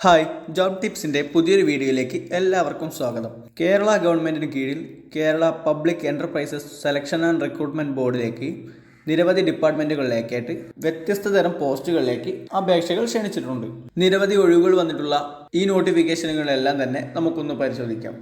Hi job ടിപ്സിന്റെ പുതിയൊരു വീഡിയോയിലേക്ക് എല്ലാവർക്കും സ്വാഗതം. കേരള ഗവൺമെന്റിന് കീഴിൽ Kerala public enterprises selection and recruitment ബോർഡിലേക്ക് നിരവധി ഡിപ്പാർട്ട്മെന്റുകളിലേക്കായിട്ട് വ്യത്യസ്ത തരം പോസ്റ്റുകളിലേക്ക് അപേക്ഷകൾ ക്ഷണിച്ചിട്ടുണ്ട്. നിരവധി ഒഴിവുകൾ വന്നിട്ടുള്ള ഈ നോട്ടിഫിക്കേഷനുകളെല്ലാം തന്നെ നമുക്കൊന്ന് പരിശോധിക്കാം.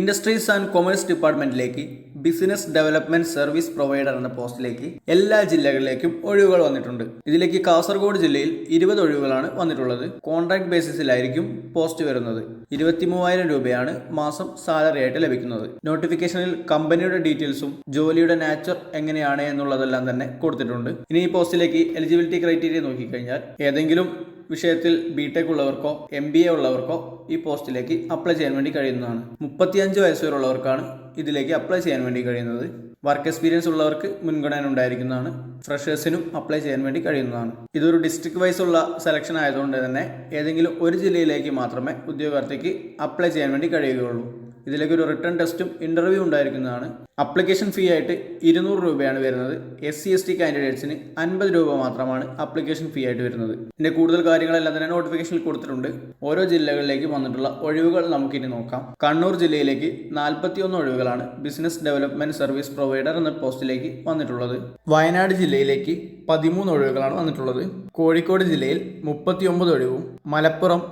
ഇൻഡസ്ട്രീസ് ആൻഡ് കൊമേഴ്സ് ഡിപ്പാർട്ട്മെന്റിലേക്ക് ബിസിനസ് ഡെവലപ്മെന്റ് സർവീസ് പ്രൊവൈഡർ എന്ന പോസ്റ്റിലേക്ക് എല്ലാ ജില്ലകളിലേക്കും ഒഴിവുകൾ വന്നിട്ടുണ്ട്. ഇതിലേക്ക് കാസർഗോഡ് ജില്ലയിൽ ഇരുപത് ഒഴിവുകളാണ് വന്നിട്ടുള്ളത്. കോൺട്രാക്ട് ബേസിസിലായിരിക്കും പോസ്റ്റ് വരുന്നത്. ഇരുപത്തി മൂവായിരം രൂപയാണ് മാസം സാലറി ആയിട്ട് ലഭിക്കുന്നത്. നോട്ടിഫിക്കേഷനിൽ കമ്പനിയുടെ ഡീറ്റെയിൽസും ജോലിയുടെ നാച്ചർ എങ്ങനെയാണ് എന്നുള്ളതെല്ലാം തന്നെ കൊടുത്തിട്ടുണ്ട്. ഇനി ഈ പോസ്റ്റിലേക്ക് എലിജിബിലിറ്റി ക്രൈറ്റീരിയ നോക്കിക്കഴിഞ്ഞാൽ ഏതെങ്കിലും വിഷയത്തിൽ ബി ടെക് ഉള്ളവർക്കോ എം ബി എ ഉള്ളവർക്കോ ഈ പോസ്റ്റിലേക്ക് അപ്ലൈ ചെയ്യാൻ വേണ്ടി കഴിയുന്നതാണ്. മുപ്പത്തിയഞ്ച് വയസ്സ് വരെ ഉള്ളവർക്കാണ് ഇതിലേക്ക് അപ്ലൈ ചെയ്യാൻ വേണ്ടി കഴിയുന്നത്. വർക്ക് എക്സ്പീരിയൻസ് ഉള്ളവർക്ക് മുൻഗണന ഉണ്ടായിരിക്കുന്നതാണ്. ഫ്രഷേഴ്സിനും അപ്ലൈ ചെയ്യാൻ വേണ്ടി കഴിയുന്നതാണ്. ഇതൊരു ഡിസ്ട്രിക്ട് വൈസ് ഉള്ള സെലക്ഷൻ ആയതുകൊണ്ട് തന്നെ ഏതെങ്കിലും ഒരു ജില്ലയിലേക്ക് മാത്രമേ ഉദ്യോഗാർത്ഥിക്ക് അപ്ലൈ ചെയ്യാൻ വേണ്ടി കഴിയുകയുള്ളൂ. ഇതിലേക്ക് ഒരു റിട്ടേൺ ടെസ്റ്റും ഇന്റർവ്യൂ ഉണ്ടായിരിക്കുന്നതാണ്. അപ്ലിക്കേഷൻ ഫീ ആയിട്ട് ഇരുന്നൂറ് രൂപയാണ് വരുന്നത്. എസ് സി എസ് ടി കാൻഡിഡേറ്റ്സിന് അൻപത് രൂപ മാത്രമാണ് അപ്ലിക്കേഷൻ ഫീ ആയിട്ട് വരുന്നത്. ഇതിന്റെ കൂടുതൽ കാര്യങ്ങളെല്ലാം തന്നെ നോട്ടിഫിക്കേഷനിൽ കൊടുത്തിട്ടുണ്ട്. ഓരോ ജില്ലകളിലേക്ക് വന്നിട്ടുള്ള ഒഴിവുകൾ നമുക്കിനി നോക്കാം. കണ്ണൂർ ജില്ലയിലേക്ക് നാൽപ്പത്തി ഒന്ന് ഒഴിവുകളാണ് ബിസിനസ് ഡെവലപ്മെന്റ് സർവീസ് പ്രൊവൈഡർ എന്ന പോസ്റ്റിലേക്ക് വന്നിട്ടുള്ളത്. വയനാട് ജില്ലയിലേക്ക് പതിമൂന്ന് ഒഴിവുകളാണ് വന്നിട്ടുള്ളത്. കോഴിക്കോട് ജില്ലയിൽ മുപ്പത്തി ഒമ്പത് ഒഴിവും. മലപ്പുറം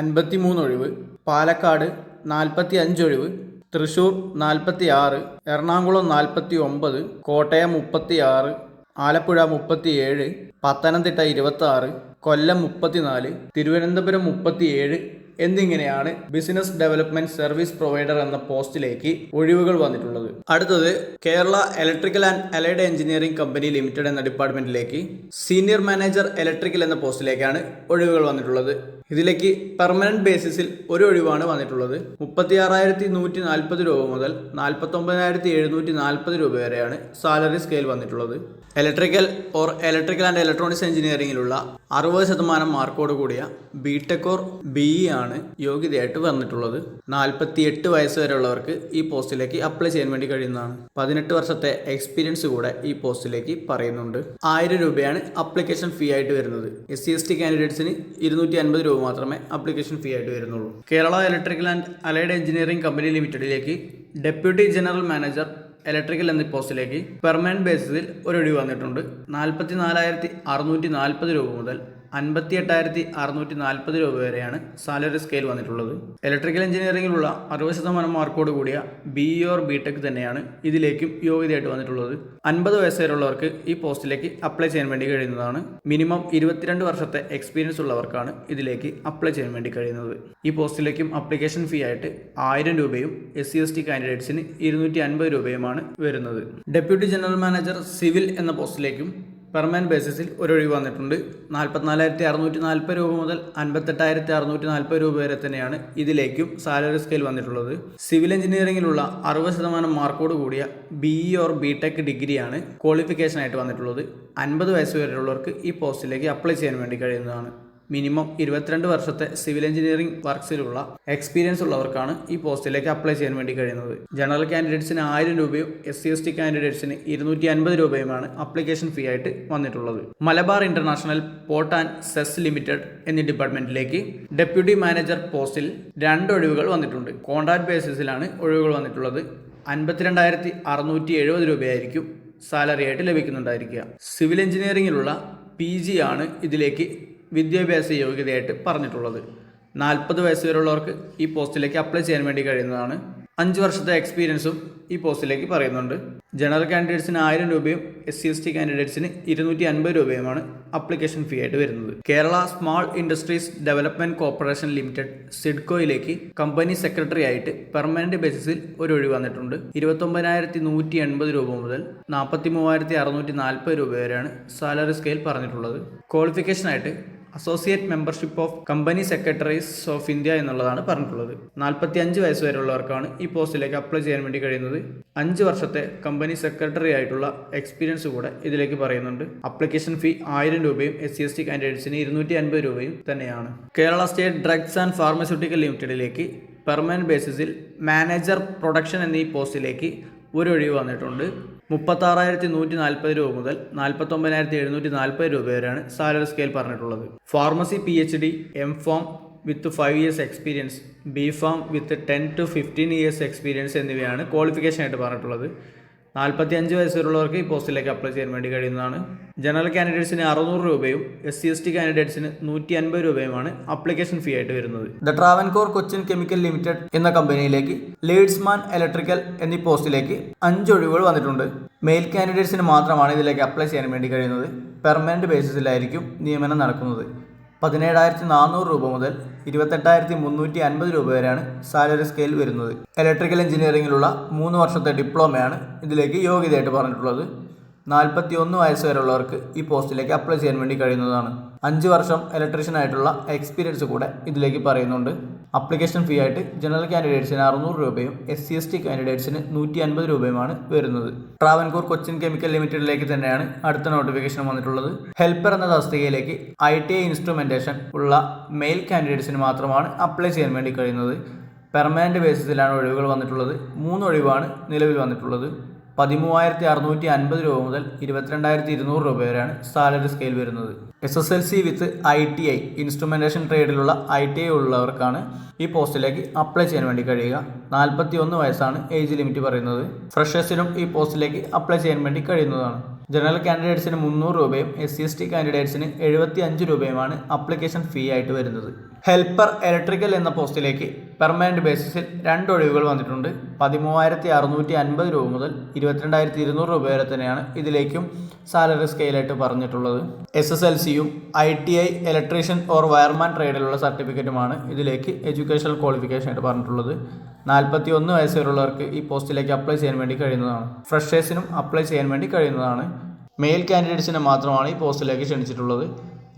അൻപത്തി മൂന്ന് ഒഴിവ്. പാലക്കാട് നാൽപ്പത്തി അഞ്ച് ഒഴിവ് തൃശൂർ നാൽപ്പത്തി ആറ് എറണാകുളം നാൽപ്പത്തി ഒമ്പത് കോട്ടയം മുപ്പത്തി ആറ് ആലപ്പുഴ മുപ്പത്തി ഏഴ് പത്തനംതിട്ട ഇരുപത്തി ആറ് കൊല്ലം മുപ്പത്തിനാല് തിരുവനന്തപുരം മുപ്പത്തിയേഴ് എന്നിങ്ങനെയാണ് ബിസിനസ് ഡെവലപ്മെന്റ് സർവീസ് പ്രൊവൈഡർ എന്ന പോസ്റ്റിലേക്ക് ഒഴിവുകൾ വന്നിട്ടുള്ളത്. അടുത്തത് Kerala electrical and allied engineering company limited എന്ന ഡിപ്പാർട്ട്മെന്റിലേക്ക് സീനിയർ മാനേജർ ഇലക്ട്രിക്കൽ എന്ന പോസ്റ്റിലേക്കാണ് ഒഴിവുകൾ വന്നിട്ടുള്ളത്. ഇതിലേക്ക് പെർമനന്റ് ബേസിസിൽ ഒരു ഒഴിവാണ് വന്നിട്ടുള്ളത്. മുപ്പത്തി ആറായിരത്തി നൂറ്റി നാൽപ്പത് രൂപ മുതൽ നാൽപ്പത്തി ഒമ്പതിനായിരത്തി എഴുന്നൂറ്റി നാൽപ്പത് രൂപ വരെയാണ് സാലറി സ്കെയിൽ വന്നിട്ടുള്ളത്. Electrical or electrical and electronics എഞ്ചിനീയറിംഗിലുള്ള അറുപത് ശതമാനം മാർക്കോട് കൂടിയ B tech or B E ആണ് യോഗ്യതയായിട്ട് വന്നിട്ടുള്ളത്. നാൽപ്പത്തി എട്ട് വയസ്സ് വരെയുള്ളവർക്ക് ഈ പോസ്റ്റിലേക്ക് അപ്ലൈ ചെയ്യാൻ വേണ്ടി കഴിയുന്നതാണ്. പതിനെട്ട് വർഷത്തെ എക്സ്പീരിയൻസ് കൂടെ ഈ പോസ്റ്റിലേക്ക് പറയുന്നുണ്ട്. ആയിരം രൂപയാണ് അപ്ലിക്കേഷൻ ഫീ ആയിട്ട് വരുന്നത്. എസ് സി എസ് ടി കാൻഡിഡേറ്റ്സിന് ഇരുന്നൂറ്റി അൻപത് രൂപ മാത്രമേ അപ്ലിക്കേഷൻ ഫീ ആയിട്ട് വരുന്നുള്ളൂ. Kerala electrical and allied engineering company ലിമിറ്റഡിലേക്ക് ഡെപ്യൂട്ടി ജനറൽ മാനേജർ ഇലക്ട്രിക്കൽ എന്ന പോസ്റ്റിലേക്ക് പെർമനന്റ് ബേസിസിൽ ഒരു ഒഴിവ് വന്നിട്ടുണ്ട്. നാൽപ്പത്തി നാലായിരത്തി അറുന്നൂറ്റി നാൽപ്പത് രൂപ മുതൽ അൻപത്തി എട്ടായിരത്തി അറുന്നൂറ്റി നാൽപ്പത് രൂപ വരെയാണ് സാലറി സ്കെയിൽ വന്നിട്ടുള്ളത്. ഇലക്ട്രിക്കൽ എഞ്ചിനീയറിംഗിലുള്ള അറുപത് ശതമാനം മാർക്കോട് കൂടിയ ബി ഓർ ബി ടെക് തന്നെയാണ് ഇതിലേക്കും യോഗ്യതയായിട്ട് വന്നിട്ടുള്ളത്. അൻപത് വയസ്സ് വരെയുള്ളവർക്ക് ഈ പോസ്റ്റിലേക്ക് അപ്ലൈ ചെയ്യാൻ വേണ്ടി കഴിയുന്നതാണ്. മിനിമം ഇരുപത്തിരണ്ട് വർഷത്തെ എക്സ്പീരിയൻസ് ഉള്ളവർക്കാണ് ഇതിലേക്ക് അപ്ലൈ ചെയ്യാൻ വേണ്ടി കഴിയുന്നത്. ഈ പോസ്റ്റിലേക്കും അപ്ലിക്കേഷൻ ഫീ ആയിട്ട് ആയിരം രൂപയും എസ് സി എസ് ടി കാൻഡിഡേറ്റ്സിന് ഇരുന്നൂറ്റി അൻപത് രൂപയുമാണ് വരുന്നത്. ഡെപ്യൂട്ടി ജനറൽ മാനേജർ സിവിൽ എന്ന പോസ്റ്റിലേക്കും പെർമനന്റ് ബേസിസിൽ ഒരു ഒഴിവ് വന്നിട്ടുണ്ട്. നാൽപ്പത്തിനാലായിരത്തി അറുന്നൂറ്റി നാൽപ്പത് രൂപ മുതൽ അൻപത്തെട്ടായിരത്തി അറുന്നൂറ്റി നാൽപ്പത് രൂപ വരെ തന്നെയാണ് ഇതിലേക്കും സാലറി സ്കെയിൽ വന്നിട്ടുള്ളത്. സിവിൽ എഞ്ചിനീയറിംഗിലുള്ള അറുപത് ശതമാനം മാർക്കോട് കൂടിയ B E or B tech ഡിഗ്രിയാണ് ക്വാളിഫിക്കേഷനായിട്ട് വന്നിട്ടുള്ളത്. അൻപത് വയസ്സ് വരെയുള്ളവർക്ക് ഈ പോസ്റ്റിലേക്ക് അപ്ലൈ ചെയ്യാൻ വേണ്ടി കഴിയുന്നതാണ്. മിനിമം ഇരുപത്തിരണ്ട് വർഷത്തെ സിവിൽ എഞ്ചിനീയറിംഗ് വർക്ക്സിലുള്ള എക്സ്പീരിയൻസ് ഉള്ളവർക്കാണ് ഈ പോസ്റ്റിലേക്ക് അപ്ലൈ ചെയ്യാൻ വേണ്ടി കഴിയുന്നത്. ജനറൽ കാൻഡിഡേറ്റ്സിന് ആയിരം രൂപയും എസ് സി എസ് ടി കാൻഡിഡേറ്റ്സിന് ഇരുന്നൂറ്റി അൻപത് രൂപയുമാണ് അപ്ലിക്കേഷൻ ഫീ ആയിട്ട് വന്നിട്ടുള്ളത്. Malabar international port and SEZ limited എന്നീ ഡിപ്പാർട്ട്മെന്റിലേക്ക് ഡെപ്യൂട്ടി മാനേജർ പോസ്റ്റിൽ രണ്ട് ഒഴിവുകൾ വന്നിട്ടുണ്ട്. കോൺട്രാക്ട് ബേസിസിലാണ് ഒഴിവുകൾ വന്നിട്ടുള്ളത്. അൻപത്തിരണ്ടായിരത്തി അറുന്നൂറ്റി എഴുപത് രൂപയായിരിക്കും സാലറി ആയിട്ട് ലഭിക്കുന്നുണ്ടായിരിക്കുക. സിവിൽ എഞ്ചിനീയറിംഗിലുള്ള പി ജി ആണ് ഇതിലേക്ക് വിദ്യാഭ്യാസ യോഗ്യതയായിട്ട് പറഞ്ഞിട്ടുള്ളത്. നാൽപ്പത് വയസ്സ് വരെയുള്ളവർക്ക് ഈ പോസ്റ്റിലേക്ക് അപ്ലൈ ചെയ്യാൻ വേണ്ടി കഴിയുന്നതാണ്. അഞ്ച് വർഷത്തെ എക്സ്പീരിയൻസും ഈ പോസ്റ്റിലേക്ക് പറയുന്നുണ്ട്. ജനറൽ കാൻഡിഡേറ്റ്സിന് ആയിരം രൂപയും എസ് സി എസ് ടി കാൻഡിഡേറ്റ്സിന് ഇരുന്നൂറ്റി അൻപത് രൂപയുമാണ് അപ്ലിക്കേഷൻ ഫീ ആയിട്ട് വരുന്നത്. Kerala small industries development corporation limited സിഡ്കോയിലേക്ക് company secretary ആയിട്ട് പെർമനന്റ് ബേസിസിൽ ഒരു ഒഴിവ് വന്നിട്ടുണ്ട്. ഇരുപത്തൊമ്പതിനായിരത്തി നൂറ്റി എൺപത് രൂപ മുതൽ നാൽപ്പത്തി മൂവായിരത്തി അറുന്നൂറ്റി നാൽപ്പത് രൂപ വരെയാണ് സാലറി സ്കെയിൽ പറഞ്ഞിട്ടുള്ളത്. ക്വാളിഫിക്കേഷനായിട്ട് associate membership of company secretaries of India എന്നുള്ളതാണ് പറഞ്ഞിട്ടുള്ളത്. നാൽപ്പത്തി അഞ്ച് വയസ്സ് വരെയുള്ളവർക്കാണ് ഈ പോസ്റ്റിലേക്ക് അപ്ലൈ ചെയ്യാൻ വേണ്ടി കഴിയുന്നത്. അഞ്ച് വർഷത്തെ കമ്പനി സെക്രട്ടറി ആയിട്ടുള്ള എക്സ്പീരിയൻസ് കൂടെ ഇതിലേക്ക് പറയുന്നുണ്ട്. അപ്ലിക്കേഷൻ ഫീ ആയിരം രൂപയും എസ് സി എസ് ടി കാൻഡിഡേറ്റ്സിന് ഇരുന്നൂറ്റി അൻപത് രൂപയും തന്നെയാണ്. Kerala state drugs and pharmaceutical ലിമിറ്റഡിലേക്ക് പെർമനന്റ് ബേസിസിൽ മാനേജർ പ്രൊഡക്ഷൻ എന്നീ പോസ്റ്റിലേക്ക് ഒരു ഒഴിവ് വന്നിട്ടുണ്ട്. മുപ്പത്താറായിരത്തി നൂറ്റി നാൽപ്പത് രൂപ മുതൽ നാൽപ്പത്തൊമ്പതിനായിരത്തി എഴുന്നൂറ്റി നാൽപ്പത് രൂപ വരെയാണ് സാലറി സ്കെയിൽ പറഞ്ഞിട്ടുള്ളത്. Pharmacy P H D M pharm with five years experience B pharm with ten to fifteen years experience എന്നിവയാണ് ക്വാളിഫിക്കേഷൻ ആയിട്ട് പറഞ്ഞിട്ടുള്ളത്. നാൽപ്പത്തി അഞ്ച് വയസ്സുള്ളവർക്ക് ഈ പോസ്റ്റിലേക്ക് അപ്ലൈ ചെയ്യാൻ വേണ്ടി കഴിയുന്നതാണ്. ജനറൽ കാൻഡിഡേറ്റ്സിന് അറുന്നൂറ് രൂപയും എസ് സി എസ് ടി കാൻഡിഡേറ്റ്സിന് നൂറ്റി അൻപത് രൂപയുമാണ് അപ്ലിക്കേഷൻ ഫീ ആയിട്ട് വരുന്നത്. The Travancore Cochin chemical limited എന്ന കമ്പനിയിലേക്ക് ലീഡ്സ്മാൻ ഇലക്ട്രിക്കൽ എന്നീ പോസ്റ്റിലേക്ക് അഞ്ച് ഒഴിവുകൾ വന്നിട്ടുണ്ട്. മെയിൽ കാൻഡിഡേറ്റ്സിന് മാത്രമാണ് ഇതിലേക്ക് അപ്ലൈ ചെയ്യാൻ വേണ്ടി കഴിയുന്നത്. പെർമനന്റ് ബേസിസിലായിരിക്കും നിയമനം നടക്കുന്നത്. പതിനേഴായിരത്തി നാനൂറ് രൂപ മുതൽ ഇരുപത്തെട്ടായിരത്തി മുന്നൂറ്റി അൻപത് രൂപ വരെയാണ് സാലറി സ്കെയിൽ വരുന്നത്. ഇലക്ട്രിക്കൽ എഞ്ചിനീയറിംഗിലുള്ള മൂന്ന് വർഷത്തെ ഡിപ്ലോമയാണ് ഇതിലേക്ക് യോഗ്യതയായിട്ട് പറഞ്ഞിട്ടുള്ളത്. നാൽപ്പത്തി ഒന്ന് വയസ്സ് വരെയുള്ളവർക്ക് ഈ പോസ്റ്റിലേക്ക് അപ്ലൈ ചെയ്യാൻ വേണ്ടി കഴിയുന്നതാണ്. അഞ്ച് വർഷം ഇലക്ട്രീഷ്യൻ ആയിട്ടുള്ള എക്സ്പീരിയൻസ് കൂടെ ഇതിലേക്ക് പറയുന്നുണ്ട്. അപ്ലിക്കേഷൻ ഫീ ആയിട്ട് ജനറൽ കാൻഡിഡേറ്റ്സിന് അറുന്നൂറ് രൂപയും എസ് സി എസ് ടി കാൻഡിഡേറ്റ്സിന് നൂറ്റി അൻപത് രൂപയുമാണ് വരുന്നത്. ട്രാവൻകൂർ കൊച്ചിൻ കെമിക്കൽ ലിമിറ്റഡിലേക്ക് തന്നെയാണ് അടുത്ത നോട്ടിഫിക്കേഷൻ വന്നിട്ടുള്ളത്. ഹെൽപ്പർ എന്ന തസ്തികയിലേക്ക് ഐ ടി ഐ ഇൻസ്ട്രുമെന്റേഷൻ ഉള്ള മെയിൽ കാൻഡിഡേറ്റ്സിന് മാത്രമാണ് അപ്ലൈ ചെയ്യാൻ വേണ്ടി കഴിയുന്നത്. പെർമനന്റ് ബേസിസിലാണ് ഒഴിവുകൾ വന്നിട്ടുള്ളത്. മൂന്ന് ഒഴിവാണ് നിലവിൽ വന്നിട്ടുള്ളത്. പതിമൂവായിരത്തി അറുന്നൂറ്റി അൻപത് രൂപ മുതൽ ഇരുപത്തിരണ്ടായിരത്തി ഇരുന്നൂറ് രൂപ വരെയാണ് സാലറി സ്കെയിൽ വരുന്നത്. S S L C with I T I instrumentation ട്രേഡിലുള്ള I T I ഉള്ളവർക്കാണ് ഈ പോസ്റ്റിലേക്ക് അപ്ലൈ ചെയ്യാൻ വേണ്ടി കഴിയുക. നാൽപ്പത്തി ഒന്ന് വയസ്സാണ് ഏജ് ലിമിറ്റ് പറയുന്നത്. ഫ്രഷേഴ്സിനും ഈ പോസ്റ്റിലേക്ക് അപ്ലൈ ചെയ്യാൻ വേണ്ടി കഴിയുന്നതാണ്. ജനറൽ കാൻഡിഡേറ്റ്സിന് മുന്നൂറ് രൂപയും എസ് സി എസ് ടി കാൻഡിഡേറ്റ്സിന് എഴുപത്തി അഞ്ച് രൂപയുമാണ് അപ്ലിക്കേഷൻ ഫീ ആയിട്ട് വരുന്നത്. ഹെൽപ്പർ ഇലക്ട്രിക്കൽ എന്ന പോസ്റ്റിലേക്ക് പെർമനന്റ് ബേസിസിൽ രണ്ട് ഒഴിവുകൾ വന്നിട്ടുണ്ട്. പതിമൂവായിരത്തി അറുന്നൂറ്റി അൻപത് രൂപ മുതൽ ഇരുപത്തിരണ്ടായിരത്തി ഇരുന്നൂറ് രൂപ വരെ തന്നെയാണ് ഇതിലേക്കും സാലറി സ്കെയിലായിട്ട് പറഞ്ഞിട്ടുള്ളത്. എസ് എസ് എൽ സിയും I T I electrician or wireman ട്രേഡിലുള്ള സർട്ടിഫിക്കറ്റുമാണ് ഇതിലേക്ക് എഡ്യൂക്കേഷണൽ ക്വാളിഫിക്കേഷൻ ആയിട്ട് പറഞ്ഞിട്ടുള്ളത്. നാൽപ്പത്തി ഒന്ന് വയസ്സ് വരെയുള്ളവർക്ക് ഈ പോസ്റ്റിലേക്ക് അപ്ലൈ ചെയ്യാൻ വേണ്ടി കഴിയുന്നതാണ്. ഫ്രഷേഴ്സിനും അപ്ലൈ ചെയ്യാൻ വേണ്ടി കഴിയുന്നതാണ്. മെയിൽ കാൻഡിഡേറ്റ്സിനെ മാത്രമാണ് ഈ പോസ്റ്റിലേക്ക് ക്ഷണിച്ചിട്ടുള്ളത്.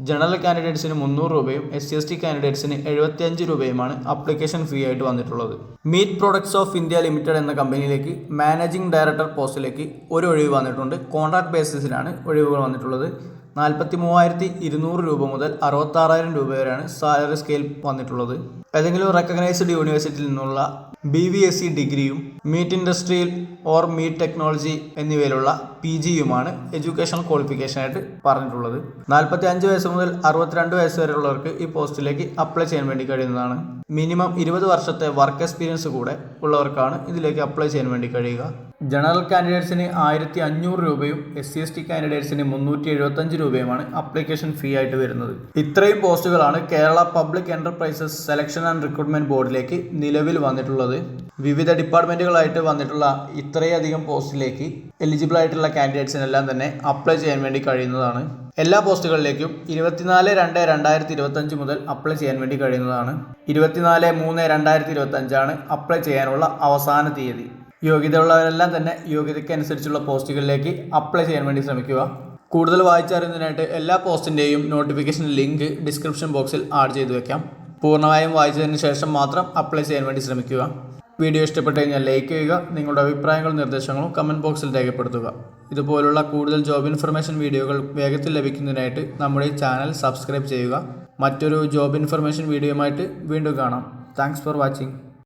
ജനറൽ കാൻഡിഡേറ്റ്സിന് മുന്നൂറ് രൂപയും എസ് സി എസ് ടി കാൻഡിഡേറ്റ്സിന് എഴുപത്തിയഞ്ച് രൂപയുമാണ് അപ്ലിക്കേഷൻ ഫീ ആയിട്ട് വന്നിട്ടുള്ളത്. Meat products of India limited എന്ന കമ്പനിയിലേക്ക് മാനേജിംഗ് ഡയറക്ടർ പോസ്റ്റിലേക്ക് ഒരു ഒഴിവ് വന്നിട്ടുണ്ട്. കോൺട്രാക്ട് ബേസിസിലാണ് ഒഴിവുകൾ വന്നിട്ടുള്ളത്. നാൽപ്പത്തി മൂവായിരത്തി ഇരുന്നൂറ് രൂപ മുതൽ അറുപത്താറായിരം രൂപ വരെയാണ് സാലറി സ്കെയിൽ വന്നിട്ടുള്ളത്. ഏതെങ്കിലും റെക്കഗ്നൈസ്ഡ് യൂണിവേഴ്സിറ്റിയിൽ നിന്നുള്ള ബി വി എസ് സി ഡിഗ്രിയും മീറ്റ് ഇൻഡസ്ട്രിയിൽ ഓർ മീറ്റ് ടെക്നോളജി എന്നിവയിലുള്ള പി ജിയുമാണ് എഡ്യൂക്കേഷണൽ ക്വാളിഫിക്കേഷനായിട്ട് പറഞ്ഞിട്ടുള്ളത്. നാൽപ്പത്തി അഞ്ച് വയസ്സ് മുതൽ അറുപത്തിരണ്ട് വയസ്സ് വരെയുള്ളവർക്ക് ഈ പോസ്റ്റിലേക്ക് അപ്ലൈ ചെയ്യാൻ വേണ്ടി കഴിയുന്നതാണ്. മിനിമം ഇരുപത് വർഷത്തെ വർക്ക് എക്സ്പീരിയൻസ് കൂടെ ഉള്ളവർക്കാണ് ഇതിലേക്ക് അപ്ലൈ ചെയ്യാൻ വേണ്ടി കഴിയുക. ജനറൽ കാൻഡിഡേറ്റ്സിന് ആയിരത്തി അഞ്ഞൂറ് രൂപയും എസ് സി എസ് ടി കാൻഡിഡേറ്റ്സിന് മുന്നൂറ്റി എഴുപത്തഞ്ച് രൂപയുമാണ് അപ്ലിക്കേഷൻ ഫീ ആയിട്ട് വരുന്നത്. ഇത്രയും പോസ്റ്റുകളാണ് Kerala public enterprises selection and recruitment ബോർഡിലേക്ക് നിലവിൽ വന്നിട്ടുള്ളത്. വിവിധ ഡിപ്പാർട്ട്മെന്റുകളായിട്ട് വന്നിട്ടുള്ള ഇത്രയധികം പോസ്റ്റിലേക്ക് എലിജിബിൾ ആയിട്ടുള്ള കാൻഡിഡേറ്റ്സിനെല്ലാം തന്നെ അപ്ലൈ ചെയ്യാൻ വേണ്ടി കഴിയുന്നതാണ്. എല്ലാ പോസ്റ്റുകളിലേക്കും ഇരുപത്തിനാല് രണ്ട് രണ്ടായിരത്തി ഇരുപത്തഞ്ച് മുതൽ അപ്ലൈ ചെയ്യാൻ വേണ്ടി കഴിയുന്നതാണ്. ഇരുപത്തിനാല് മൂന്ന് രണ്ടായിരത്തി ഇരുപത്തഞ്ചാണ് അപ്ലൈ ചെയ്യാനുള്ള അവസാന തീയതി. യോഗ്യതയുള്ളവരെല്ലാം തന്നെ യോഗ്യതയ്ക്ക് അനുസരിച്ചുള്ള പോസ്റ്റുകളിലേക്ക് അപ്ലൈ ചെയ്യാൻ വേണ്ടി ശ്രമിക്കുക. കൂടുതൽ വായിച്ചറിയുന്നതിനായിട്ട് എല്ലാ പോസ്റ്റിന്റെയും നോട്ടിഫിക്കേഷൻ ലിങ്ക് ഡിസ്ക്രിപ്ഷൻ ബോക്സിൽ ആഡ് ചെയ്തു വെക്കാം. പൂർണമായും വായിച്ചതിന് ശേഷം മാത്രം അപ്ലൈ ചെയ്യാൻ വേണ്ടി ശ്രമിക്കുക. വീഡിയോ ഇഷ്ടപ്പെട്ടു കഴിഞ്ഞാൽ ലൈക്ക് ചെയ്യുക നിങ്ങളുടെ അഭിപ്രായങ്ങളും നിർദ്ദേശങ്ങളും കമന്റ് ബോക്സിൽ രേഖപ്പെടുത്തുക. ഇതുപോലുള്ള കൂടുതൽ ജോബ് ഇൻഫർമേഷൻ വീഡിയോകൾ വേഗത്തിൽ ലഭിക്കുന്നതിനായിട്ട് നമ്മുടെ ചാനൽ സബ്സ്ക്രൈബ് ചെയ്യുക. മറ്റൊരു ജോബ് ഇൻഫർമേഷൻ വീഡിയോയുമായിട്ട് വീണ്ടും കാണാം. Thanks for watching